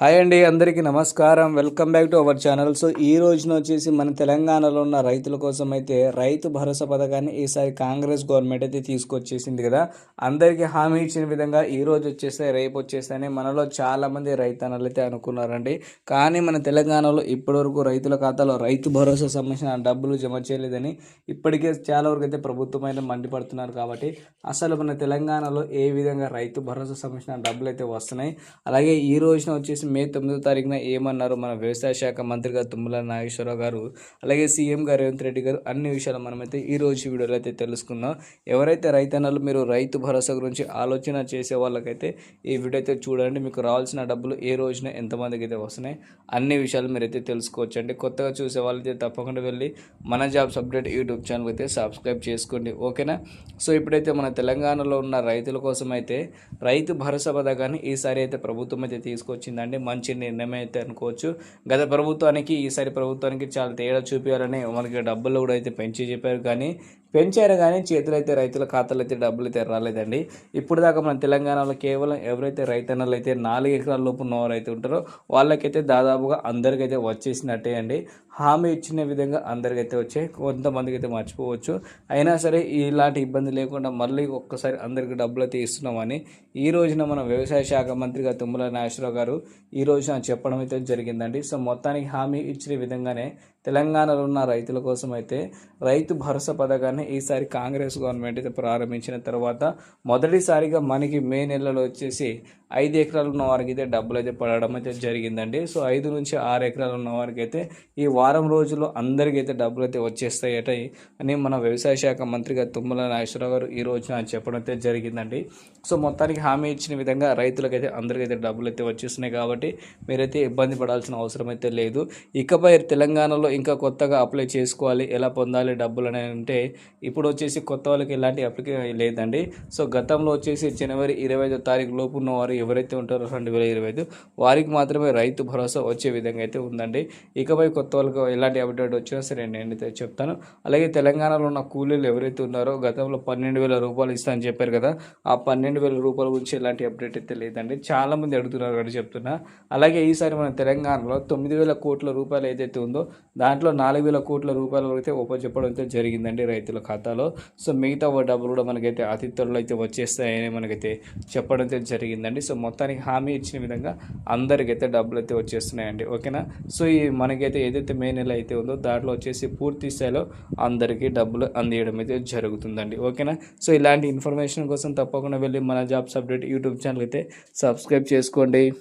Hi అండి అందరికీ నమస్కారం. Welcome back to our channel. So ఈ రోజున వచ్చేసి మన తెలంగాణలో ఉన్న రైతుల కోసం అయితే రైతు భరోసా పథకాన్ని ఈసారి కాంగ్రెస్ గవర్నమెంట్ అయితే తీసుకొచ్చేసింది కదా. అందరికీ హామీ ఇచ్చిన విధంగా ఈ రోజు వచ్చేస్తే రేపు వచ్చేస్తే మనలో చాలామంది రైతన్నలు అయితే అనుకున్నారండి. కానీ మన తెలంగాణలో ఇప్పటివరకు రైతుల ఖాతాలో రైతు భరోసా సంబంధించిన డబ్బులు జమ చేయలేదని ఇప్పటికే చాలా వరకు అయితే ప్రభుత్వం అయితే మండిపడుతున్నారు కాబట్టి అసలు మన తెలంగాణలో ఏ విధంగా రైతు భరోసా సంబంధించిన డబ్బులు అయితే వస్తున్నాయి. అలాగే ఈ రోజున వచ్చేసి మే తొమ్మిదో తారీఖున ఏమన్నారు మన వ్యవసాయ శాఖ మంత్రిగా తుమ్మల నాగేశ్వరరావు గారు? అలాగే సీఎం గారు రేవంత్ రెడ్డి గారు అన్ని విషయాలు మనమైతే ఈ రోజు వీడియోలో అయితే తెలుసుకుందాం. ఎవరైతే రైతన్నలు మీరు రైతు భరోసా గురించి ఆలోచన చేసే వాళ్ళకైతే ఈ వీడియో అయితే చూడండి. మీకు రావాల్సిన డబ్బులు ఏ రోజున ఎంతమందికి అయితే వస్తున్నాయి అన్ని విషయాలు మీరైతే తెలుసుకోవచ్చు అండి కొత్తగా చూసే వాళ్ళైతే తప్పకుండా వెళ్ళి మన జాబ్స్ అప్డేట్ యూట్యూబ్ ఛానల్ అయితే సబ్స్క్రైబ్ చేసుకోండి. ఓకేనా? సో ఇప్పుడైతే మన తెలంగాణలో ఉన్న రైతుల కోసం అయితే రైతు భరోసా పథకాన్ని ఈసారి అయితే ప్రభుత్వం అయితే తీసుకొచ్చిందండి. మంచి నిర్ణయం అయితే అనుకోవచ్చు. గత ప్రభుత్వానికి ఈసారి ప్రభుత్వానికి చాలా తేడా చూపించాలని మనకి డబ్బులు కూడా అయితే పెంచి చెప్పారు. కానీ పెంచారు కానీ చేతులు అయితే రైతుల ఖాతాలు అయితే డబ్బులు అయితే రాలేదండి. ఇప్పుడు దాకా మన తెలంగాణలో కేవలం ఎవరైతే రైతన్నలు అయితే నాలుగు ఎకరాల లోపు ఉన్నవారు అయితే ఉంటారో వాళ్ళకైతే దాదాపుగా అందరికైతే వచ్చేసినట్టే అండి. హామీ ఇచ్చిన విధంగా అందరికైతే వచ్చాయి. కొంతమందికి అయితే మర్చిపోవచ్చు. అయినా సరే ఇలాంటి ఇబ్బంది లేకుండా మళ్ళీ ఒక్కసారి అందరికి డబ్బులు అయితే ఇస్తున్నామని ఈ రోజున మన వ్యవసాయ శాఖ మంత్రిగా తుమ్మల నాగేశ్వరరావు గారు ఈ రోజున చెప్పడం అయితే జరిగిందండి. సో మొత్తానికి హామీ ఇచ్చిన విధంగానే తెలంగాణలో ఉన్న రైతుల కోసం అయితే రైతు భరోసా పథకాన్ని ఈసారి కాంగ్రెస్ గవర్నమెంట్ అయితే ప్రారంభించిన తర్వాత మొదటిసారిగా మనకి మే నెలలో వచ్చేసి ఐదు ఎకరాలు ఉన్న వారికి అయితే డబ్బులు అయితే పడడం అయితే జరిగిందండి. సో ఐదు నుంచి ఆరు ఎకరాలు ఉన్న వారికి అయితే ఈ వారం రోజుల్లో అందరికీ అయితే డబ్బులు అయితే వచ్చేస్తాయట అని మన వ్యవసాయ శాఖ మంత్రిగా తుమ్మల నాగేశ్వరరావు గారు ఈ రోజున చెప్పడం అయితే జరిగిందండి. సో మొత్తానికి హామీ ఇచ్చిన విధంగా రైతులకైతే అందరికైతే డబ్బులు అయితే వచ్చేస్తున్నాయి కాబట్టి మీరైతే ఇబ్బంది పడాల్సిన అవసరం అయితే లేదు. ఇకపై తెలంగాణలో ఇంకా కొత్తగా అప్లై చేసుకోవాలి ఎలా పొందాలి డబ్బులు అని అంటే ఇప్పుడు వచ్చేసి కొత్త వాళ్ళకి ఎలాంటి అప్లికే లేదండి. సో గతంలో వచ్చేసి జనవరి ఇరవై ఐదో తారీఖు లోపు ఉన్న వారు ఎవరైతే ఉంటారో రెండు వేల ఇరవై ఐదు వారికి మాత్రమే రైతు భరోసా వచ్చే విధంగా అయితే ఉందండి. ఇకపై కొత్త వాళ్ళకి ఎలాంటి అప్డేట్ వచ్చినా సరే నేనైతే చెప్తాను. అలాగే తెలంగాణలో ఉన్న కూలీలు ఎవరైతే ఉన్నారో గతంలో పన్నెండు వేల రూపాయలు ఇస్తా అని చెప్పారు కదా ఆ పన్నెండు వేల రూపాయల గురించి ఎలాంటి అప్డేట్ అయితే లేదండి. చాలామంది అడుగుతున్నారు కానీ చెప్తున్నా. అలాగే ఈసారి మన తెలంగాణలో తొమ్మిది వేల కోట్ల రూపాయలు ఏదైతే ఉందో దాంట్లో నాలుగు వేల కోట్ల రూపాయల వరకు అయితే ఉపజెప్పడం అయితే జరిగిందండి రైతుల ఖాతాలో. సో మిగతా డబ్బులు కూడా మనకైతే అతి త్వరలో అయితే వచ్చేస్తాయని మనకైతే చెప్పడం అయితే జరిగిందండి. సో మొత్తానికి హామీ ఇచ్చిన విధంగా అందరికైతే డబ్బులు అయితే వచ్చేస్తున్నాయండి. ఓకేనా? సో ఈ మనకైతే ఏదైతే మే నెల అయితే ఉందో దాంట్లో వచ్చేసి పూర్తి స్థాయిలో అందరికీ డబ్బులు అందియడం అయితే జరుగుతుందండి. ఓకేనా? సో ఇలాంటి ఇన్ఫర్మేషన్ కోసం తప్పకుండా వెళ్ళి మన జాబ్స్ అప్డేట్ యూట్యూబ్ ఛానల్ అయితే సబ్స్క్రైబ్ చేసుకోండి.